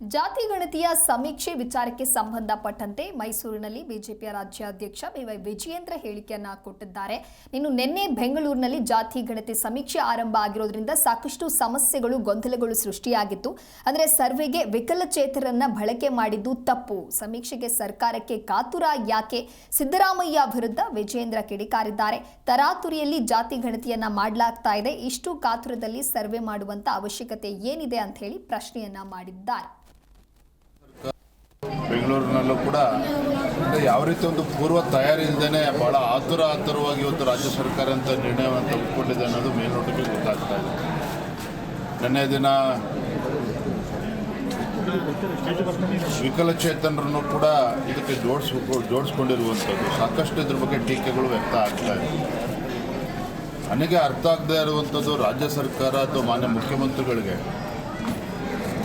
ಜಾತಿ ಗಣತಿಯ ಸಮೀಕ್ಷೆ ವಿಚಾರಕ್ಕೆ ಸಂಬಂಧಪಟ್ಟಂತೆ ಮೈಸೂರಿನಲ್ಲಿ ಬಿಜೆಪಿಯ ರಾಜ್ಯಾಧ್ಯಕ್ಷ ಬಿವೈ ವಿಜಯೇಂದ್ರ ಹೇಳಿಕೆಯನ್ನ ಕೊಟ್ಟಿದ್ದಾರೆ. ಇನ್ನು ನಿನ್ನೆ ಬೆಂಗಳೂರಿನಲ್ಲಿ ಜಾತಿ ಗಣತಿ ಸಮೀಕ್ಷೆ ಆರಂಭ ಆಗಿರೋದ್ರಿಂದ ಸಾಕಷ್ಟು ಸಮಸ್ಯೆಗಳು, ಗೊಂದಲಗಳು ಸೃಷ್ಟಿಯಾಗಿತ್ತು. ಅಂದರೆ ಸರ್ವೆಗೆ ವಿಕಲಚೇತರನ್ನ ಬಳಕೆ ಮಾಡಿದ್ದು ತಪ್ಪು. ಸಮೀಕ್ಷೆಗೆ ಸರ್ಕಾರಕ್ಕೆ ಕಾತುರ ಯಾಕೆ? ಸಿದ್ದರಾಮಯ್ಯ ವಿರುದ್ಧ ವಿಜಯೇಂದ್ರ ಕಿಡಿಕಾರಿದ್ದಾರೆ. ತರಾತುರಿಯಲ್ಲಿ ಜಾತಿ ಗಣತಿಯನ್ನ ಮಾಡಲಾಗ್ತಾ ಇದೆ. ಇಷ್ಟು ಕಾತುರದಲ್ಲಿ ಸರ್ವೆ ಮಾಡುವಂತ ಅವಶ್ಯಕತೆ ಏನಿದೆ ಅಂತ ಹೇಳಿ ಪ್ರಶ್ನೆಯನ್ನ ಮಾಡಿದ್ದಾರೆ. ಬೆಂಗಳೂರಿನಲ್ಲೂ ಕೂಡ ಯಾವ ರೀತಿ ಒಂದು ಪೂರ್ವ ತಯಾರಿ ಇಲ್ಲದೇ ಭಾಳ ಆತುರ ಆತುರವಾಗಿ ಇವತ್ತು ರಾಜ್ಯ ಸರ್ಕಾರ ಅಂತ ನಿರ್ಣಯವನ್ನು ತೆಗೆದುಕೊಂಡಿದೆ ಅನ್ನೋದು ಮೇಲ್ನೋಟಕ್ಕೆ ಗೊತ್ತಾಗ್ತಾ ಇದೆ. ನಿನ್ನೆ ದಿನ ವಿಕಲಚೇತನರನ್ನು ಕೂಡ ಇದಕ್ಕೆ ಜೋಡಿಸ್ಬೇಕು ಜೋಡಿಸ್ಕೊಂಡಿರುವಂಥದ್ದು. ಸಾಕಷ್ಟು ಇದ್ರ ಬಗ್ಗೆ ಟೀಕೆಗಳು ವ್ಯಕ್ತ ಆಗ್ತಾ ಇದೆ. ನನಗೆ ಅರ್ಥ ಆಗದೇ ಇರುವಂಥದ್ದು ರಾಜ್ಯ ಸರ್ಕಾರ ಅಥವಾ ಮಾನ್ಯ ಮುಖ್ಯಮಂತ್ರಿಗಳಿಗೆ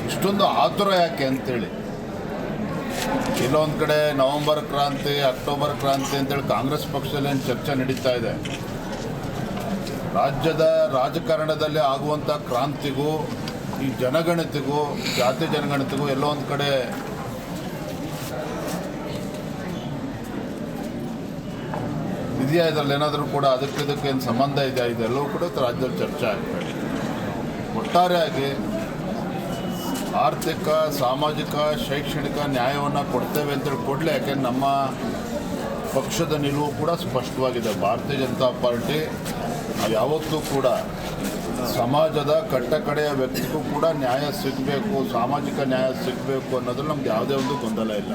ಇಷ್ಟೊಂದು ಆತುರ ಯಾಕೆ ಅಂತೇಳಿ. ಕೆಲವೊಂದು ಕಡೆ ನವೆಂಬರ್ ಕ್ರಾಂತಿ, ಅಕ್ಟೋಬರ್ ಕ್ರಾಂತಿ ಅಂತೇಳಿ ಕಾಂಗ್ರೆಸ್ ಪಕ್ಷದಲ್ಲಿ ಏನು ಚರ್ಚೆ ನಡೀತಾ ಇದೆ? ರಾಜ್ಯದ ರಾಜಕಾರಣದಲ್ಲಿ ಆಗುವಂಥ ಕ್ರಾಂತಿಗೂ, ಈ ಜನಗಣತಿಗೂ, ಜಾತಿ ಜನಗಣತಿಗೂ ಎಲ್ಲೋ ಒಂದು ಕಡೆ ಇದೆಯಾ ಇದರಲ್ಲಿ? ಏನಾದರೂ ಕೂಡ ಅದಕ್ಕೆ ಏನು ಸಂಬಂಧ ಇದೆಯಾ? ಇದೆಲ್ಲವೂ ಕೂಡ ರಾಜ್ಯದಲ್ಲಿ ಚರ್ಚೆ ಆಗ್ತದೆ ಒಟ್ಟಾರೆಯಾಗಿ ಆರ್ಥಿಕ, ಸಾಮಾಜಿಕ, ಶೈಕ್ಷಣಿಕ ನ್ಯಾಯವನ್ನು ಕೊಡ್ತೇವೆ ಅಂತೇಳಿ ಕೊಡಲೇ. ಯಾಕೆಂದ್ರೆ ನಮ್ಮ ಪಕ್ಷದ ನಿಲುವು ಕೂಡ ಸ್ಪಷ್ಟವಾಗಿದೆ. ಭಾರತೀಯ ಜನತಾ ಪಾರ್ಟಿ ಯಾವತ್ತೂ ಕೂಡ ಸಮಾಜದ ಕಟ್ಟಕಡೆಯ ವ್ಯಕ್ತಿಗೂ ಕೂಡ ನ್ಯಾಯ ಸಿಗಬೇಕು, ಸಾಮಾಜಿಕ ನ್ಯಾಯ ಸಿಗಬೇಕು ಅನ್ನೋದ್ರಲ್ಲಿ ನಮ್ಗೆ ಯಾವುದೇ ಒಂದು ಗೊಂದಲ ಇಲ್ಲ.